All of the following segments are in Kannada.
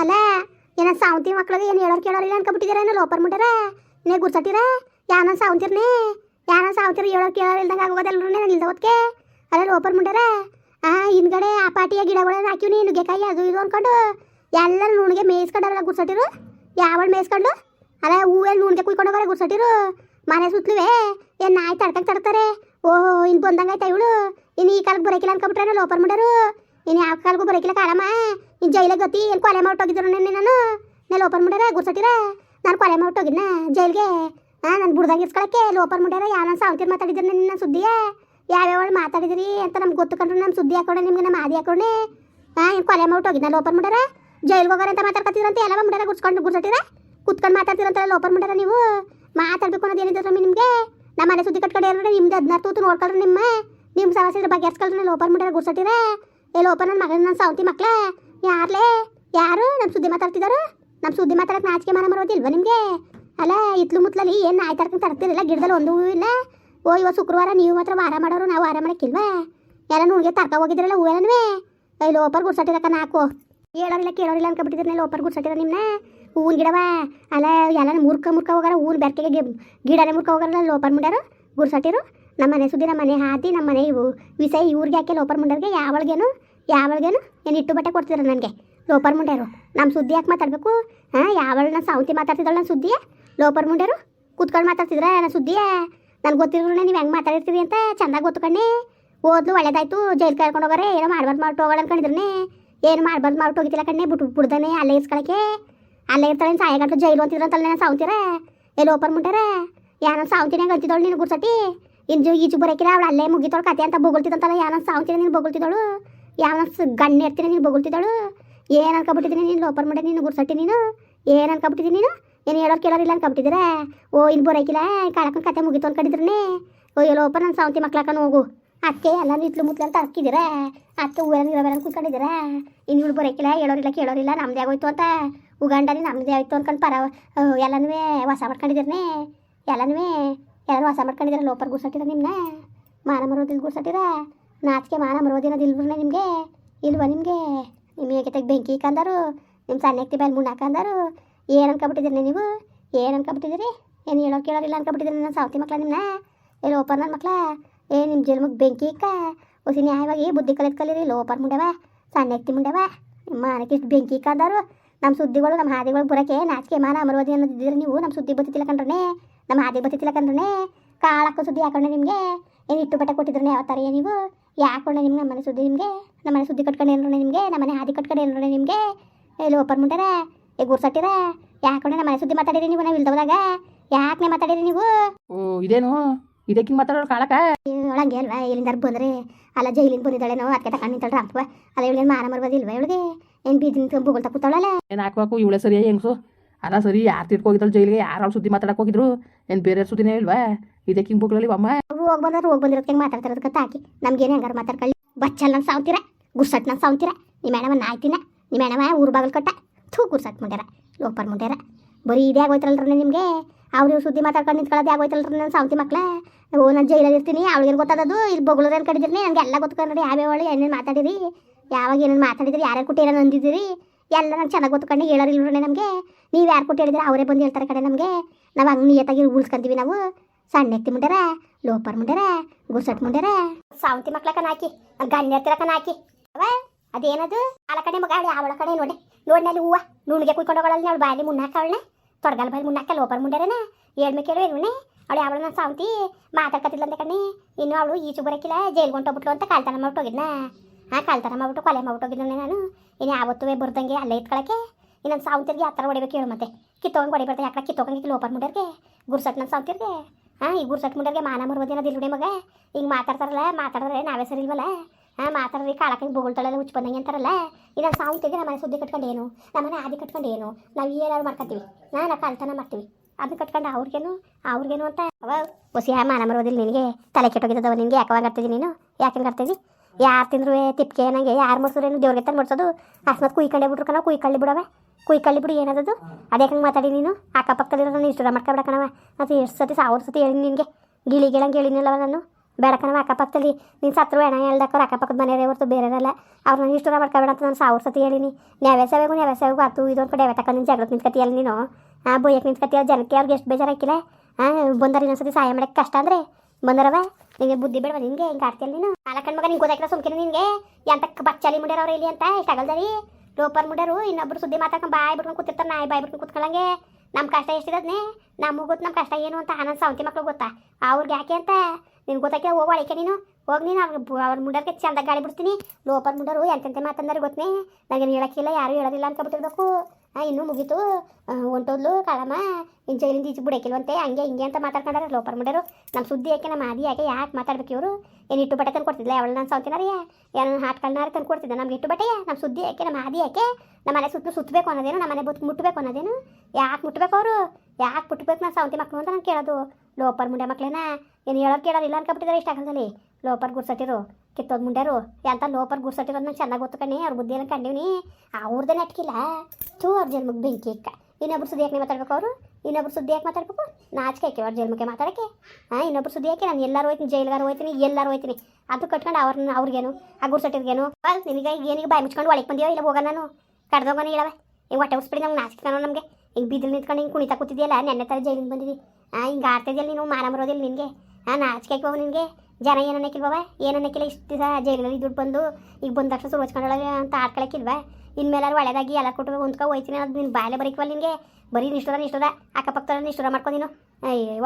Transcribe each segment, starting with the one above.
ಅಲ್ಲ, ಏನ ಸಾವಂತಿ ಮಕ್ಳಿಗೆ ಏನು ಹೇಳೋರು ಕೇಳೋರಿಲ್ಲ ಅನ್ಕೊಬಿಟ್ಟಿದ್ದೀರ ಏನೋ ಲೋಪರ್ ಮುಂಡ್ಯಾರ ನೀ ಗುರ್ಸಟ್ಟಿರ ಯಾನ ಸಾವಂತಿರ್ನೇ? ಯಾನ ಸಾವಂತಿರ ಹೇಳೋರು ಕೇಳೋರು ಇಲ್ದಂಗೆ ಆಗೋದಲ್ರೂ ನಾನು ಇಲ್ದ ಹೊತ್ಕೆ? ಅಲ್ಲ ಲೋಪರ್ ಮುಟ್ಟಾರ ಆ, ಹಿಂದ್ಗಡೆ ಆ ಪಾಟಿಯ ಗಿಡಗಳನ್ನ ಹಾಕಿವ್ನಿ ನುಗ್ಗೆಕಾಯಿ ಅದು ಇದು ಅನ್ಕೊಂಡು ಎಲ್ಲ ನುಣ್ಗೆ ಮೇಯಿಸ್ಕೊಂಡಾರಲ್ಲ ಗುರ್ಸಟ್ಟಿರು? ಯಾವಳು ಮೇಯಿಸ್ಕೊಂಡು? ಅಲ್ಲ ಹೂವೆಲ್ಲ ನುಣ್ಗೆ ಕುಯ್ಕೊಂಡು ಗುರ್ಸಟ್ಟಿರು? ಮನೆ ಸುತ್ತಲಿವೆ ಏನು ನಾಯಿ ತಡ್ಕಂಗೆ ತಡ್ತಾರೆ? ಓಹೋ ಇನ್ನು ಬಂದಂಗಾಯ್ತಾ ಇವಳು? ಇನ್ನು ಈ ಕಾಲಕ್ಕೆ ಬರೋಕಿಲ್ಲ ಅನ್ಕೊಂಬಿಟ್ರೆ ಲೋಪರ್ ಮುಡರು? ಇನ್ನು ಯಾವ ಕಾಲಗೂ ಬರೋಕಿಲ್ಲ ಕಾಲಮ್ಮ ನೀನು ಜೈಲಿಗೆ ಗತಿ ಏನು ಕೊಲೆ ಹೋಗಿದ್ರು ನೆನ್ನೆ ನಾನು ನಾ ಓಪನ್ ಮಾಡ್ಯಾರ, ಗುರ್ಸಟ್ಟಿರ? ನಾನು ಕೊಲೆ ಮಾಡ್ಟೋಗಿದ್ನ ಜೈಲ್ಗೆ? ಹಾಂ ನಾನು ಬುಡ್ದಾಗ ಇಸ್ಕೊಳಕ್ಕೆ ಎಲ್ಲಿ ಓಪನ್ ಮಾಡ್ಯಾರ? ಯಾವ ಸಾವಂತಿರ್ ಮಾತಾಡಿದ್ರು ನಿನ್ನ ಸುದ್ದಿಯ? ಯಾವ್ಯಾವಳು ಮಾತಾಡಿದ್ರಿ ಅಂತ ನಮ್ಗೆ ಗೊತ್ತು ಕಂಡ್ರು ನಮ್ಮ ಸುದ್ದಿ ಹಾಕೊಂಡೆ ನಿಮ್ಗೆ ನಮ್ಮ ಆದಿ ಹಾಕೊಂಡೆ ಹಾಂ ಏನು ಕೊಲೆ ಮಾಡ್ಟೋಗಿದ್ನ ಅಲ್ಲಿ ಓಪನ್ ಮಾಡ್ಯಾರ? ಜೈಲ್ಗೆ ಹೋಗೋರೆ ಅಂತ ಮಾತಾಡ್ಕೊತಿದ್ರಂತ ಎಲ್ಲ ಮುಡ್ಯಾರ ಗುಡ್ಸ್ಕೊಂಡು ಗುಡ್ಸಟ್ಟಿರ ಕುತ್ಕೊಂಡು ಮಾತಾಡ್ತಿರಂತ ಓಪನ್ ಮಾಡ್ಯಾರ ನೀವು? ಮಾತಾಡ್ಬೇಕು ಅನ್ನೋದು ಏನಿದ್ರು ಸ್ವಾಮಿ ನಿಮಗೆ? ನಮ್ಮ ಮನೆ ಸುದ್ದಿ ಕಟ್ಕೊಂಡು ಇರೋದ್ರೆ ನಿಮ್ದು ಹದಿನಾರು ತೂತು ನೋಡ್ಕೊಳ್ರಿ ನಿಮ್ಮ. ನಿಮ್ಮ ಸಮಸ್ಯೆ ಬಗೆಹರಿಸ್ಕೊಳ್ರಿ ಅಲ್ಲಿ ಓಪನ್ ಮಾಡ್ಯಾರ ಗುಡ್ಸಟ್ಟಿರ ಲೋಪರ್ ನನ್ನ ಮಗನ ನನ್ನ ಸೌಂತಿ ಮಕ್ಕಳೇ ಯಾರ್ಲೇ? ಯಾರು? ನಮ್ಮ ಸುದ್ದಿ ಮಾತಾಡ್ತಿದ್ದಾರೆ ನಮ್ಮ ಸುದ್ದಿ ಮಾತಾಡಕ್ಕೆ ನಾಚಿಕೆ ಮನ ಮರೋದಿಲ್ವ ನಿಮಗೆ? ಅಲ್ಲ ಇತ್ಲು ಮುತ್ಲಲ್ಲಿ ಏನು ನಾಯಿ ತರ್ಕೊಂಡು ತರ್ತಿರಲಿಲ್ಲ ಗಿಡದಲ್ಲಿ ಒಂದು ಹೂವು ಇಲ್ಲ. ಓ, ಇವ ಶುಕ್ರವಾರ ನೀವು ಮಾತ್ರ ವಾರ ಮಾಡೋರು, ನಾವು ವಾರ ಮಾಡೋಕ್ಕಿಲ್ವಾ? ಎಲ್ಲ ನುಣ್ಗೆ ತರ್ಕ ಹೋಗಿದ್ರಲ್ಲ ಹೂವೇನವೇ ಐ ಲೋಪರ್ ಗುಡ್ಸಟ್ಟಿರಕ್ಕ ನಾಲ್ಕು ಹೇಳೋರಿಲ್ಲ, ಕೇಳೋರಿಲ್ಲ ಅನ್ಕೊಬಿಟ್ಟಿದ್ರೆ ಲೋಪರ್ ಗುಡ್ಸಟ್ಟಿರ ನಿಮ್ಮನ್ನ ಹೂವಿನ ಗಿಡವ? ಅಲ್ಲ ಎಲ್ಲ ಮುರ್ಕ ಮುರ್ಕ ಹೋಗಾರ, ಹೂವಿನ ಬೆರ್ಕೆಗೆ ಗಿಡ ಗಿಡನೇ ಮುರ್ಕ ಹೋಗಾರಲ್ಲ ಲೋಪರ್ ಮುಂಡ್ಯಾರು? ಗುಡ್ಸಟ್ಟಿರು? ನಮ್ಮ ಮನೆ ಸುದ್ದಿ ನಮ್ಮ ಮನೆ, ಹಾದಿ ನಮ್ಮ ಮನೆ ಇವು. ವಿಷಯ ಇವ್ರಿಗೆ ಯಾಕೆ ಲೋಪರ್ ಮುಂಡ್ಯಾರಿಗೆ ಯಾವಳಿಗೇನು ಯಾವಳಿಗೇನು? ಏನು ಇಟ್ಟು ಬಟ್ಟೆ ಕೊಡ್ತಿದ್ರು ನನಗೆ? ಲೋಪರ್ ಮುಂಡ್ಯಾರು ನಮ್ಮ ಸುದ್ದಿ ಯಾಕೆ ಮಾತಾಡಬೇಕು? ಹಾಂ ಯಾವಳನ್ನ ನಾನು ಸಾವಂತಿ ಮಾತಾಡ್ತಿದ್ದಾಳೆ ನನ್ನ ಸುದ್ದಿಯ? ಲೋಪರ್ ಮುಂಡ್ಯಾರು ಕೂತ್ಕೊಂಡು ಮಾತಾಡ್ತಿದ್ರ ನನ್ನ ಸುದ್ದಿಯೇ? ನನಗೆ ಗೊತ್ತಿದ್ರು ನೀವು ಹೆಂಗೆ ಮಾತಾಡಿರ್ತೀರಿ ಅಂತ ಚಂದಾಗಿ ಗೊತ್ತುಕೊಂಡೆ ಓದ್ಲು ಒಳ್ಳೇದಾಯ್ತು, ಜೈಲ್ ಕರ್ಕೊಂಡು ಹೋಗಾರೆ, ಏನೋ ಮಾಡ್ಬಾರ್ದು ಮಾಡ್ಬಿಟ್ಟು ಹೋಗೋಣ ಅನ್ಕೊಂಡಿದ್ರೆ ಏನು ಮಾಡ್ಬಾರ್ದು ಮಾಡ್ಬಿಟ್ಟು ಹೋಗಿದ್ದಿಲ್ಲ ಕಣ್ಣೆ, ಬಿಟ್ಟು ಬಿಡ್ದಾನೆ, ಅಲ್ಲೇ ಇಸ್ಕೊಳಕ್ಕೆ ಅಲ್ಲೇ ಇರ್ತಾಳೆ ಸಾಯಗಂಟು ಜೈಲು ಅಂತಿದ್ರಂತಲ್ಲ ನಾನು ಸಾವಂತಿರ ಎಲ್ಲಿ ಓಪನ್ ಮುಂಡ್ಯಾರ ಯಾರೋ ಸಾವಂತಿನಾಗ ಅಂತಿದ್ದಳು ನೀನು ಗುರ್ಸತಿ? ಇಂಜು ಈಜು ಬರೋಕಿಲ್ಲ ಅವಳು ಅಲ್ಲೇ ಮುಗಿತಾಳು ಕತೆ ಅಂತ ಬೊಗಳ್ತಿದ್ದಂತಲ್ಲ ಯಾವನ ಸಾವಂತಿನ ನೀನು ಬೊಗಳ್ತಿದ್ದಳು ಯಾವನ ಗಣ್ಣೆ ಇರ್ತೀನಿ ನೀನು ಬೊಗಳ್ತಿದ್ದಳು ಏನು ಅನ್ಕೊಬಿಟ್ಟಿದ್ದೀನಿ ನೀನು ಲೋಪರ್ ಮಾಡಿ ನೀನು ಗುರ್ಸಟ್ಟಿ ನೀನು? ಏನು ಅನ್ಕೊಬಿಟ್ಟಿದ್ದೀನಿ ನೀನು? ಏನು ಹೇಳೋರು ಕೇಳೋರಿಲ್ಲ ಅನ್ಕೊಬಿಟ್ಟಿದ್ದೀರ ಓ ಇನ್ನು ಬರೋಕಿಲ್ಲ ಕಾಳಕ್ಕನ ಕತೆ ಮುಗಿತು ಅನ್ಕೊಂಡಿದ್ರನೇ? ಓ ಓಪನ್ ನನ್ನ ಸಾವಂತಿ ಮಕ್ಳಕ್ಕನ ಹೋಗು. ಅತ್ತೆ ಎಲ್ಲ ನಿತ್ಲು ಮುತ್ಲು ಅಂತ ಹಾಕಿದ್ದೀರ ಅತ್ತೆ ಹೂವೆಲ್ಲ ಇರೋಬೇಡ ಕುತ್ಕೊಂಡಿದ್ದೀರ ಇನ್ನು ಇವಳು ಬರೋಕಿಲ್ಲ ಹೇಳೋರಿಲ್ಲ ಕೇಳೋರಿಲ್ಲ ನಮ್ದೇ ಆಗೋಯ್ತು ಅಂತ. ಉಗಂಡಲ್ಲಿ ನಮ್ಮದೇ ಆಯ್ತು ಅನ್ಕೊಂಡು ಪರ ಎಲ್ಲನೂ ಹೊಸ ಮಾಡ್ಕೊಂಡಿದ್ದೀರನೇ ಎಲ್ಲನೂ ಎಲ್ಲರೂ ಹೊಸ ಮಾಡ್ಕೊಂಡಿದ್ದೀರ? ಲೋಪರ್ ಗುಡ್ಸಟ್ಟಿರ ನಿಮ್ಮನ್ನ ಮಾನ ಮರೋದಿಲ್ಲ ಗುಡ್ಸಟ್ಟಿರ ನಾಚಿಕೆ ಮಾನ ಮರೋದಿನೋದು ಇಲ್ಬ್ರನೆ ನಿಮಗೆ? ಇಲ್ವ ನಿಮಗೆ? ನಿಮ್ಮ ತೆಗೆ ಬೆಂಕಿ ಕಂದರು ನಿಮ್ಮ ಸಣ್ಣ ಎಕ್ತಿ ಮುನ್ನ ಕಂದರು ಏನು ಅನ್ಕೊಬಿಟ್ಟಿದ್ದೀರಿ ನೀವು? ಏನು ಅನ್ಕೊಬಿಟ್ಟಿದ್ದೀರಿ? ಏನು ಹೇಳೋ ಕೇಳೋರಿಲ್ಲ ಅನ್ಕೊಬಿಟ್ಟಿದ್ದೀರಿ ನನ್ನ ಸಾವತಿ ಮಕ್ಳ ನಿಮ್ಮನ್ನ ಏ ಲೋಪರ್ ನನ್ನ ಮಕ್ಳ? ಏ ನಿಮ್ಮ ಜನ್ಮಕ್ಕೆ ಬೆಂಕಿ ಇಕ್ಕ ಹೊಸಿ ನ್ಯಾಯವಾಗಿ ಬುದ್ಧಿ ಕಲಿತ್ ಕಲೀರಿ, ಲೋಪರ್ ಮುಂಡೆವ, ಸಣ್ಣ ಎತ್ತಿ ಮುಂಡೆವ. ನಿಮ್ಮ ಮನೆಗೆ ಇಷ್ಟು ಬೆಂಕಿ ಕಂದರು ನಮ್ಮ ಸುದ್ದಿಗಳು ನಮ್ಮ ಹಾದಿಗಳು ಬರೋಕೆ ನಾಚಿಕೆ ಮಾನ ಅಮರವಾದಿ ಅನ್ನೋದಿದ್ರೆ ನೀವು ನಮ್ಮ ಸುದ್ದಿ ಬತ್ತಿಲ್ಲ ಕಂಡ್ರೆ ನಮ್ಮ ಹಾದಿ ಬತ್ತಿಲ್ಲ ಕಂದ್ರೆ ಕಾಳಕ್ಕ ಸುದ್ದಿ ಹಾಕೊಂಡೆ ನಿಮಗೆ? ಏನು ಇಟ್ಟು ಬಟ್ಟೆ ಕೊಟ್ಟಿದ್ರೆ ಯಾವ ಥರ ನೀವು ಯಾಕೊಂಡೆ ನಿಮ್ಗೆ ನಮ್ಮನೆ ಸುದ್ದಿ ನಿಮಗೆ? ನಮ್ಮನೆ ಸುದ್ದಿ ಕಟ್ಕೊಂಡು ಏನ್ರೆ ನಿಮಗೆ? ನಮ್ಮನೆ ಹಾದಿ ಕಟ್ಕೊಂಡು ಏನ್ರೆ ನಿಮಗೆ? ಇಲ್ಲಿ ಓಪನ್ ಮುಂಟಾರ ಏ ಗುರ್ಸಟ್ಟಿರ ಯಾಕೊಂಡೆ ನಮ್ಮನೆ ಸುದ್ದಿ ಮಾತಾಡಿರಿ ನೀವು ನಾವು ಇಲ್ದವಾಗ ಯಾಕೆ ಮಾತಾಡಿರಿ ನೀವು? ಓ ಇದೇನು? ಇದಕ್ಕೆ ಮಾತಾಡೋ ಕಾಳಕ? ಒಳಗೆ ಅಲ್ವಾ? ಇಲ್ಲಿಂದ ಬಂದ್ರೆ? ಅಲ್ಲ ಜೈಲಿಂದ ಬಂದಿದ್ದಾಳೆ ನಾವು. ಅದಕ್ಕೆ ತಕ್ಕ ನಿಂತಾಳೆ ಅಪ್ಪ ಅಲ್ಲ ಇವಳಿಗೆ ಮಾರ ಮರ್ಬೋದಿಲ್ವಾ ಇವಳಿಗೆ? ಏನು ಬೀದಿ ನಿಂತ್ಕೊಂಡು ಬುಗಳ್ತಾ ಕೂತಾಳಲ್ಲ ಏನು ಹಾಕಬೇಕು? ಇವಳೆ ಸರಿಯಾಗಿ ಹೆಂಗ್ಸು? ಅಲ್ಲ ಸರಿ ಯಾರು ಹೋಗಿದ್ರು ಜೈಲಿಗೆ, ಯಾರು ಸುದ್ದಿ ಮಾತಾಡಕ್ಕೆ ಹೋಗಿದ್ರು? ಏನು ಬೇರೆ ಸುದ್ದಿನೇ ಇಲ್ವಾ? ಇದಕ್ಕೆ ಕಿಂಗ್ ಬುಕ್ಲಲ್ಲಿ ಅಮ್ಮ ಹೋಗಿ ಬಂದ್ರೆ ಹೋಗಿ ಅದಕ್ಕೆ ಹಾಕಿ ತಾಕಿ ನಮ್ಗೇನು ಹಂಗಾರ ಮಾತಾಡ್ಕೊಳ್ಳಿ. ಬಚ್ಚಲ್ ನಾನು ಸಾವ್ತೀರ ಗುರ್ಸಟ್ ನಾನು ಸಾವ್ತೀರ. ನಿಮ್ಮ ಮೇಡಮ ನಾಯ್ತಿನ ನಿಮ್ಮ ಮೇಡಮ ಊರು ಬಾಗಲ್ ಕಟ್ಟ. ಥೂ ಗುರ್ಸಟ್ ಮುಂಡ್ಯಾರ, ಲೋಪರ್ ಮುಂಡ್ಯಾರ. ಬರೀ ಇದೇ ಆಗೋಯ್ತಲ್ರಿ ನಿಮಗೆ? ಅವ್ರು ಇವ್ರು ಸುದ್ದಿ ಮಾತಾಡ್ಕೊಂಡು ನಿಂತ್ಕೊಳ್ಳೋದು ಆಗೋಯ್ತಲ್ರಿ ನನ್ನ ಸಾವಂತಿ ಮಕ್ಳೆ? ಓ, ನಾನು ಜೈಲಲ್ಲಿ ಇರ್ತೀನಿ ಅವ್ಳಿಗೆ ಗೊತ್ತಾದದು ಇಲ್ಲಿ ಬೊಗಳೂರು ಕಡಿದಿರಿ ನನಗೆ ಎಲ್ಲ ಗೊತ್ತ್ಕೊಂಡ್ರಿ ಯಾವ್ಯಾವ ಒಳಗೆ ಏನೇನು ಮಾತಾಡಿರಿ? ಯಾವಾಗ ಏನೇನು ಮಾತಾಡಿದ್ರಿ? ಯಾರ್ಯಾರು ಕೊಟ್ಟು ನಂದಿದ್ದೀರಿ? ಎಲ್ಲ ನಂಗೆ ಚೆನ್ನಾಗಿ ಗೊತ್ಕೊಂಡು ಹೇಳೋರಿಲ್ರಿ ನಮಗೆ. ನೀವು ಯಾರು ಕೊಟ್ಟು ಹೇಳಿದ್ರೆ ಅವರೇ ಬಂದು ಹೇಳ್ತಾರೆ ಕಡೆ ನಮಗೆ. ನಾವು ಹಂಗೆ ನಿಯತ್ತಾಗಿ ಉಳಿಸ್ಕೊಂತೀವಿ ನಾವು. ಸಣ್ಣ ಎತ್ತಿ ಮುಂಡ್ಯಾರ ಲೋಪರ್ ಮುಂಡ್ಯಾರ ಗುರ್ಸಟ್ ಮುಂಡ್ಯಾರ ಸಾವಂತಿ ಮಕ್ಳಕನ ಹಾಕಿ ಗಣ್ಯ ಕಣ ಹಾಕಿ. ಅವ ಅದೇನದು? ಅಲ ಕಡೆ ಮಗ ಅವಳು ಕಡೆ ನೋಡಿ ನೋಡಿ. ಅಲ್ಲಿ ಹೂವು ನುಣ್ಗೆ ಕುಯ್ಕೊಂಡು ಹೋಗಳಲ್ಲ ಅವಳು ಬಾಯಲ್ಲಿ ಮುನ್ನಾಕ ಅವಳನ್ನ ತೊಡಗಲ್ ಬಾಯಿ ಮುನ್ನಾಕ ಲೋಪರ್ ಮುಂಡ್ಯಾರನ ಹೇಳ್ಮೆ ಕೇಳು ಏನು ಅವಳು ಅವಳು ನನ್ನ ಸಾವಂತಿ. ಮಾತಾಡ್ಕತಿಲ್ಲ ಅಂತ ಕಣ್ಣಿ ಇನ್ನು ಅವಳು ಈಚು ಬರೋಕಿಲ್ಲ ಜೈಲ್ಗೆ ಹೊಂಟೋಗ್ಬಿಟ್ಲು ಅಂತ ಕಾಲ್ತಾನ ಮಾಡ್ಬಿಟ್ಟೋಗಿದ್ನ ಹಾಂ ಕಾಲ್ತನ ಮಾಡ್ಬಿಟ್ಟು, ಕೊಲೆ ಮಾಡ್ಬಿಟ್ಟೋಗಿದ್ದೆ ನಾನು. ಇನ್ನು ಯಾವತ್ತೂ ಬರ್ದಂಗೆ ಅಲ್ಲೇ ಇತ್ಕೊಳಕ್ಕೆ. ಇನ್ನೊಂದು ಸಾವಂತಿರ್ಗೆ ಆ ಥರ ಹೊಡಿಬೇಕು ಹೇಳು ಮತ್ತೆ. ಕಿತ್ತೋಗಂಗೆ ಹೊಡಿಬಾರ್ದು ಯಾಕೆ ಕಿತ್ತೋಗಂಗೆ ಲೋಪರ್ ಮುಂಡ್ಯಾರ್ಗೆ ಗುರ್ಸಟ್ ನನ್ನ ಹಾಂ, ಈ ಗುರ್ಸಟ್ ಮುಂಡರ್ಗೆ ಮಾನ ಮರುವುದಿನ ದಿಲ್ರುಡಿ ಮಗ. ಹಿಂಗೆ ಮಾತಾಡ್ತಾರಲ್ಲ, ಮಾತಾಡಿದ್ರೆ ನಾವೇ ಸರಿ ಇಲ್ವಲ್ಲ? ಹಾಂ ಮಾತಾಡ್ರಿ ಕಾಳಕ್ಕೆ ಬೊಗಳ್ತಾಳಲ್ಲ ಉಚ್ಚ ಬಂದಂಗೆ ಅಂತಾರಲ್ಲ? ಇದನ್ನು ಸಾವಂತಿಗೆ ನಮ್ಮ ಮನೆ ಸುದ್ದಿ ಕಟ್ಕೊಂಡೇನು? ನಮ್ಮ ಮನೆ ಆದಿ ಕಟ್ಕೊಂಡೇನು? ನಾವು ಏನಾದ್ರು ಮಾಡ್ಕೊತೀವಿ. ನಾನು ನಾವು ಕಾಲ್ತನ ಮಾಡ್ತೀವಿ. ಅದನ್ನ ಕಟ್ಕೊಂಡು ಅವ್ರಿಗೇನು ಅವ್ರಿಗೇನು ಅಂತ. ಅವ ಹೊಸಿ ಮಾನ ಮರೋದಿಲ್ಲ ನಿನಗೆ ತಲೆ ಕೆಟ್ಟೋಗಿದ್ದವ ನಿನಗೆ ಆಡ್ತಿದ್ದಿ ನೀನು? ಯಾಕೆ ಆಡ್ತಿದ್ದಿ ಯಾರು ತಿಂದ್ರು ತಿಪ್ಕೆ ನಂಗೆ ಯಾರು ಮುಡ್ಸಿದ್ರೇನು ದೇವ್ರಿಗೆ ತಾನು ಮುಡ್ಸೋದು? ಅಕಸ್ಮಾತ್ ಕುಯ್ಕೊಂಡೇ ಬಿಟ್ರು ಕಣ ಕುಯ್ಕಳ್ಳಿ ಬಿಡವೆ ಕುಯ್ಕಳ್ಳಿ ಬಿಡು, ಏನದದು? ಅದೇ ಹಂಗೆ ಮಾತಾಡಿ ನೀನು? ಅಕ್ಕಪಕ್ಕದಲ್ಲಿರೋ ನಾನು ಇಷ್ಟ ಮಾಡ್ಕೊಬಿಡ ಕಣವ ಮತ್ತು ಎಷ್ಟು ಸತಿ ಸಾವಿರ ಸತಿ ಹೇಳಿ ನಿನಗೆ. ಗಿಳಿ ಗಿಳಂಗೆ ಹೇಳಿನಿಲ್ಲವ ನಾನು. ಬೇಡಕಣವ ಅಕ್ಕಪಕ್ಕದಲ್ಲಿ. ನೀನು ಸತ್ರು ಹೆಣ ಹೇಳ್ದಕ್ಕವ್ರು ಅಕ್ಕಪಕ್ಕದ ಮನೆಯವರೇ ಹೊರ್ತು ಬೇರೆಯವರಲ್ಲ. ಅವ್ರನ್ನ ಇಷ್ಟರ ಮಾಡ್ಕೊಬೇಡ ಅಂತ ನಾನು ಸಾವಿರ ಸತಿ ಹೇಳಿನಿ. ನ್ಯಾವೆ ಸೇವೆಗೂ ನ್ಯಾವೆ ಸೇವೆಗೂ ಆತು. ಇದೊಂದು ಕಡೆ ತಕ್ಕ ನಿನ್ನ ಜಗಳಕ್ಕೆ ನಿಂತ್ಕತಿಯಲ್ಲ ನೀನು. ಆ ಬೊಯ್ಯಕ್ಕೆ ನಿಂತ್ಕತಿಯಲ್ಲ ಜನಕ್ಕೆ ಅವ್ರಿಗೆ ಎಷ್ಟು ಬೇಜಾರಾಕಿಲ್ಲ ಹಾಂ ಬಂದಾರ ಇನ್ನೊಂದ್ಸತಿ ಸಹಾಯ ಮಾಡಕ್ಕೆ ಕಷ್ಟ ಅಂದ್ರೆ ಬಂದರವ ನಿಂಗೆ ಬುದ್ಧಿ ಬೇಡವ ನಿನ್ಗೆ ಹಿಂಗೆ ಆಡ್ತೀಯಲ್ಲ ನೀನು? ಕಾಲಕಂಡ್ ಮಗ ನಿಂಗೆ ಗೊತ್ತಾಗಿಲ್ಲ ಸುಮ್ಕಿನ ನಿನ್ಗೆ ಎಂತ ಬಚ್ಚಾಲಿ ಮುಂಡ್ಯಾರ ಅವ್ರು ಇಲ್ಲಿ ಅಂತ? ಇಷ್ಟ ಆಗಲ್ದರಿ? ಲೋಪರ್ ಮುಂಡ್ಯಾರು, ಇನ್ನೊಬ್ರು ಸುದ್ದಿ ಮಾತಾಡ್ಕೊಂಡು ಬಾಯ್ ಬಿಟ್ಕೊಂಡು ಕೂತಿರ್ತಾರೆ, ನಾಯಿ ಬಾಯ್ ಬಿಟ್ಕೊಂಡು ಕೂತ್ಕೊಳ್ಳಂಗೆ ನಮ್ಮ ಕಷ್ಟ ಎಷ್ಟಿರದ್ನೆ ನಮಗೆ ಗೊತ್ತು ನಮ್ಮ ಕಷ್ಟ ಏನು ಅಂತ ಆನಂದ್ ಸಾವಂತಿ ಮಕ್ಳು ಗೊತ್ತಾ? ಅವ್ರಿಗೆ ಯಾಕೆ ಅಂತ? ನಿನ್ಗೆ ಗೊತ್ತಾಕೆ ಹೋಗ್ ಅಳಿಕೆ ನೀನು? ಹೋಗಿ ನೀನು, ಅವ್ರ ಅವ್ರ ಮುಂಡರ್ಗೆ ಚಂದ ಗಾಡಿ ಬಿಡ್ತೀನಿ ಲೋಪರ್ ಮುಂಡರು ಎಂತೆಂತೆ ಮಾತಂದ್ರೆ ಗೊತ್ತೇ ನನಗೆ ಹೇಳಕ್ಕಿಲ್ಲ, ಯಾರು ಹೇಳೋದಿಲ್ಲ ಅಂತ ಹಾಂ ಇನ್ನೂ ಮುಗೀತು. ಹೊಂಟೋದ್ಲು ಕಾಳಮ್ಮ ಜೈಲಿಂದ ಈಚೆ ಬಿಡಕಿಲ್ವಂತೆ, ಹಂಗೆ ಹಿಂಗೆ ಅಂತ ಮಾತಾಡ್ಕೊಂಡಾರ ಲೋಪರ್ ಮಾಡ್ಯಾರು ನಮ್ಮ ಸುದ್ದಿ ಯಾಕೆ, ನಮ್ಮ ಆದಿ ಯಾಕೆ ಯಾಕೆ ಮಾತಾಡ್ಬೇಕು ಇವರು? ಏನು ಇಟ್ಟು ಬಟ್ಟೆ ತಂದು ಕೊಡ್ತಿದ್ಲ ಅವಳು ನಾನು ಸಾವ್ತಿನಾರಿಯ ಏನೋ ಹಾಟ್ಕಳ್ನಾರ ತಂದು ಕೊಡ್ತಿದ್ದೆ ನಮ್ಗೆ ಇಟ್ಟು ಬಟ್ಟೆ ನಮ್ಮ ಸುದ್ದಿ ಯಾಕೆ, ನಮ್ಮ ಆದಿ ಯಾಕೆ? ನಮ್ಮ ಮನೆ ಸುತ್ತಲೂ ಸುತ್ತಬೇಕು ಅನ್ನೋದೇನು? ನಮ್ಮ ಮನೆ ಬುತ್ ಮುಟ್ಟಬೇಕು ಅನ್ನೋದೇನು? ಯಾಕೆ ಮುಟ್ಬೇಕು ಅವರು? ಯಾಕೆ ಮುಟ್ಬೇಕು ನಾನು ಸಾವಂತಿ ಮಕ್ಕಳು ಅಂತ ನಾನು ಕೇಳೋದು. ಲೋಪರ್ ಮುಂಡೆ ಮಕ್ಕಳೇನ ಏನು ಹೇಳೋರು ಕೇಳೋದಿಲ್ಲ ಅನ್ಕೊಬಿಟ್ಟಿದ್ದಾರೆ ಇಷ್ಟ ಆಗಲ್ದಲ್ಲಿ ಲೋಪರ್ ಗುರ್ಸಟ್ಟಿರು ಕಿತ್ತೋದ್ ಮುಂಡ್ಯಾರು? ಎಂತ ಲೋಪರ್ ಗುರ್ಸಟ್ಟಿರೋದು ನಂಗೆ ಚೆನ್ನಾಗಿ ಗೊತ್ತು ಕಣಿ, ಅವ್ರ ಬುದ್ಧಿ ಎಲ್ಲ ಕಂಡೀವಿ ಅವ್ರದ್ದೇ ನೆಟ್ಕಿಲ್ಲ ತೂ ಅವ್ರ ಜನ್ಮಕ್ಕೆ ಬೆಂಕಿ ಇಕ್ಕ. ಇನ್ನೊಬ್ರು ಸುದ್ದಿ ಯಾಕೆ ಮಾತಾಡ್ಬೇಕು ಅವರು? ಇನ್ನೊಬ್ರು ಸುದ್ದಿ ಯಾಕೆ ಮಾತಾಡ್ಬೇಕು? ನಾಚಿಕೆ ಹಾಕಿ ಅವ್ರ ಜನ್ಮಕ್ಕೆ ಮಾತಾಡಕ್ಕೆ. ಹಾಂ, ಇನ್ನೊಬ್ರು ಸುದ್ದಿ ಯಾಕೆ? ನಾನು ಎಲ್ಲರೂ ಹೋಯ್ತೀನಿ, ಜೈಲ್ಗಾರು ಹೋಯ್ತೀನಿ, ಎಲ್ಲರೂ ಹೋಯ್ತೀನಿ. ಅದು ಕಟ್ಕೊಂಡು ಅವ್ರನ್ನ ಅವ್ರಿಗೇನು, ಆ ಗುರ್ಸಟ್ಟಿರ್ಗೇನು ನಿನಗೆ ಏನಿಗೆ ಬಾಯಿ ಮುಚ್ಕೊಂಡು ಒಳಗೆ ಬಂದಿಯೋ ಇಲ್ಲ ಹೋಗೋಣ ನಾನು? ಕಡ್ದೋಗೋಣ ಹೇಳವೆ ಹಿಂಗೆ ಹೊಟ್ಟೆ ಉಸ್ಬಿಡಿ ನಮ್ಗೆ ನಾಚಿಕೆ ನಮಗೆ? ಹಿಂಗೆ ಬೀದಿಲ್ ನಿಂತ್ಕೊಂಡು ಹಿಂಗೆ ಕುಣಿತಾ ಕೂತಿದ್ಯಲ್ಲ, ನೆನ್ನೆ ಥರ ಜೈಲಿಂದ ಬಂದಿದ್ದಿ ಹಾಂ ಹಿಂಗೆ ಆಡ್ತಿದ್ಯಲ್ಲ ನೀನು, ಮಾನ ಬರೋದಿಲ್ಲ ನಿನಗೆ? ಹಾಂ ನಾಚಿಕೆ ಹೋಗು ನಿನಗೆ? ಜನ ಏನನ್ನಕ್ಕಿಲ್ವವ ಏನನ್ನಕ್ಕಿಲ್ಲ ಇಷ್ಟು ದಿವಸ ಜೈಲಲ್ಲಿ ದುಡ್ಡು ಬಂದು, ಈಗ ಬಂದ ತಕ್ಷಣ ಸುರು ಹಚ್ಕೊಂಡೊಳಗೆ ಅಂತ ಆಡ್ಕೊಳಕ್ಕಿಲ್ವ ಇನ್ಮೇಲೆ ಒಳ್ಳೆದಾಗಿ ಎಲ್ಲ ಕೊಟ್ಟು ಹೊಂದ್ಕೊ, ಹೋಯ್ತೀನಿ ಅದು ನಿನ್ನ ಬಾಯಲೆ ಬರೀಕವಲ್ಲ ನಿನಗೆ? ಬರೀ ನಿಷ್ಠುರ ನಿಷ್ಠುರ ಅಕ್ಕಪಕ್ಕದ ನಿಷ್ಠುರ ಮಾಡ್ಕೊ ನೀನು.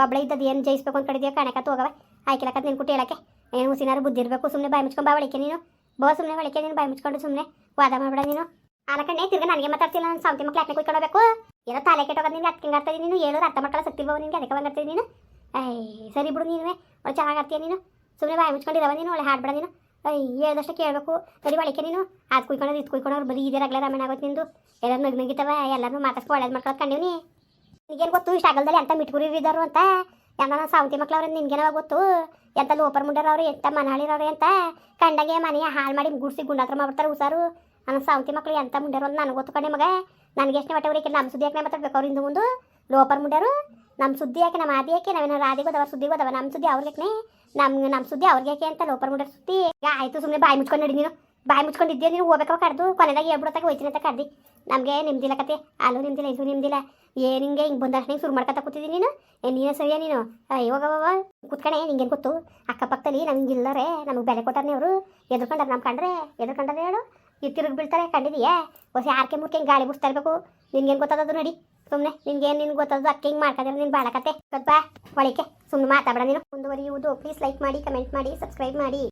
ಒಬ್ಬಳೆ ಇದ್ದದ್ದು ಏನು ಜಯಿಸ್ಬೇಕು ಅಂತ ಕಡಿದೀಯ ಹೋಗವ. ಆಯ್ಕೆಲಕ್ಕ ನಿನ್ ಕುಟ್ಟಿ ಹೇಳಕ್ಕೆ. ಏನು ಹುಸಿನಾರು ಬುದ್ಧಿ ಇರಬೇಕು ಸುಮ್ಮನೆ ಬಾಯಿ ಮುಚ್ಕೊಂಡು ಬಾ ಒಳಿಕೆ ನೀನು. ಬೋ ಸುಮ್ಮನೆ ಒಳಿಕೆ ನೀನು, ಬಾಯಿ ಮುಚ್ಕೊಂಡು ಸುಮ್ಮನೆ ವಾದ ಮಾಡಬೇಡ ನೀನು. ಆಲಕಣ್ಣೆ ತಿರ್ಗ ನನಗೆ ಮಾತಾಡ್ತಿಲ್ಲ ನಾನು ಸಾಂತಿ ಮಕ್ಳು ಯಾಕೆ ಕುಯ್ಕೊಂಡೋಗ್ಬೇಕು? ಏನೋ ತಲೆ ಕೆಟ್ಟೋಗ ನಿನ್ಗೆ ಅದಕ್ಕೆ ಹಿಂಗೆ ಆಡ್ತಾ ನೀನು. ಹೇಳೋರು ಅರ್ಥ ಮಾಡ್ಕೊಳ್ಳೋ ಸತ್ತಿಲ್ವ ನಿನಗೆ, ಅದಕ್ಕೆ ಬಂದಿರ್ತೀನಿ ನೀನು. ಐ ಸರಿ ಬಿಡು ನೀನು ಒಳ್ಳೆ ಚೆನ್ನಾಗಿ ಆಡ್ತೀಯ ನೀನು? ಸುಮ್ಮನೆ ಬಾಯಿ ಮುಚ್ಕೊಂಡಿರವ ನೀನು, ಒಳ್ಳೆ ಹಾಡ್ಬೇಡ ನೀನು. ಹೇಳ್ದಷ್ಟು ಕೇಳಬೇಕು. ಸರಿ ಬಳಿಕೆ ನೀನು. ಅದು ಕುಯ್ಕೊಂಡು ಇದು ಕುಯ್ಕೊಂಡವ್ರು ಬರೀ ಇದೇ ರಗಲ ರಮಣ ಆಗೋದು ನಿಂದು. ಎಲ್ಲರೂ ನಗ್ ನಗಿತವ ಎಲ್ಲರೂ ಮಾತಾಡ್ಸ್ಕೊ, ಒಳ್ಳೇದು ಮಾಡ್ಕೊಳಕ್ ಕಂಡೀವಿ ನಿಗೇನು ಗೊತ್ತು ಇಷ್ಟ ಆಗಲ್ದಲ್ಲಿ ಎಂತ ಮಿಟ್ಕುರಿ ಇದ್ದಾರು ಅಂತ? ಎಂತ ಸಾವಂತಿ ಮಕ್ಳವ್ರೆ ನಿನ್ಗೇನವ ಗೊತ್ತು? ಎಂತ ಲೋಪರ್ ಮುಂಡರವ್ರು ಎಂತ ಮನಾಳಿರವ್ರೆ ಅಂತ? ಕಂಡಾಗೆ ಮನೆಯ ಹಾಳು ಮಾಡಿ ಗುಡಿಸಿ ಗುಂಡಾತ್ರ ಮಾಡ್ಬಿಡ್ತಾರೆ ಉಸಾರು ನನ್ನ ಸಾವಂತಿ ಮಕ್ಳು ಎಂತ ಮುಂಡ್ಯಾರು ಅಂತ ನನಗೆ ಗೊತ್ತು ಕಣೆ ಮಗ. ನನಗೆ ಎಷ್ಟನೇ ಮಟ್ಟ ಅವ್ರಿಗೆ ನಮ್ಮ ಸುದ್ದಿ ಯಾಕೆ ಮಾತಾಡ್ಬೇಕು ಅವ್ರಿಂದ ಮುಂದೆ? ಲೋಪರ್ ಮುಂಡ್ಯಾರು ನಮ್ಮ ಸುದ್ದಿ ಯಾಕೆ ನಮ್ಮ ಆದಿ ಯಾಕೆ ನಾವೇನೋ ಸುದ್ದಿ ಗೊತ್ತವ ನಮ್ಮ ಸುದ್ದಿ ಅವ್ರಿಗೆ ನಮ್ಮ ನಮ್ಮ ಸುದ್ದಿ ಅವ್ರಿಗೆ ಯಾಕೆ ಅಂತ ಲೋಪರ್ ಮುಂಡ್ಯಾರ ಸುದ್ದಿ. ಆಯ್ತು ಸುಮ್ಮನೆ ಬಾಯಿ ಮುಚ್ಕೊಂಡು ನಡಿ ನೀನು. ಬಾಯಿ ಮುಚ್ಕೊಂಡಿದ್ದೆ ನೀನು ಹೋಗ್ಬೇಕವ ಕಡ್ದು. ಕೊನೆದಾಗ ಹೇಳ್ಬಿಡತ್ತಾಗ ಹೋಯ್ತೀನಿ ಅಂತ ಕರ್ದಿ ನಮಗೆ ನಿಮ್ದಿಲ್ಲ ಕತೆ. ಅಲ್ಲೂ ನಿಮ್ದಿಲ್ಲ ಇದು ನಿಮ್ದಿಲ್ಲ. ಏನು ಹಿಂಗೆ ಹಿಂಗೆ ಬಂದಷ್ಟು ಶುರು ಮಾಡ್ಕೊತ ಕೂತಿದ್ದೀನಿ ನೀನು? ನೀನು ಸರಿಯಾ ನೀನು? ಇವಾಗವ ನಿಂಗೆ ನಿಂಗೇನು ಗೊತ್ತು? ಅಕ್ಕಪಕ್ಕದಲ್ಲಿ ನಮ್ಗೆ ಇಲ್ಲರೇ, ನಮಗೆ ಬೆಲೆ ಕೊಟ್ಟಾರೆ ಅವರು ಎದುರ್ಕೊಂಡಾರೆ ನಮ್ಮ ಕಂಡ್ರೆ, ಎದ್ರುಕೊಂಡ್ರೆ ಹೇಳು. ತಿರುಗಿ ಬೀಳ್ತಾರೆ, ಕಂಡಿದೀಯಾ? ಹೊಸ ಆರ್ಕೆ ಮುರ್ಕೆ ಹಿಂಗೆ ಗಾಳಿ ಬುಸ್ತಾ ಇರಬೇಕು. ನಿನ್ಗೇನು ಗೊತ್ತದದು ನಡಿ. ಸುಮ್ಮನೆ ನಿನ್ಗೇನು ನಿನ್ಗೆ ಗೊತ್ತದ ಅಕ್ಕಿ ಹಿಂಗೆ ಮಾಡ್ಕೊಂಡಿರೋ ನಿನ್ ಬಾಳಕತೆ ಸ್ವಲ್ಪ ಒಳಿಕೆ ಸುಮ್ಮನೆ ಮಾತಾಡ ನೀನು. ಮುಂದುವರಿಯುವುದು. ಪ್ಲೀಸ್ ಲೈಕ್ ಮಾಡಿ ಕಮೆಂಟ್ ಮಾಡಿ ಸಬ್ಸ್ಕ್ರೈಬ್ ಮಾಡಿ.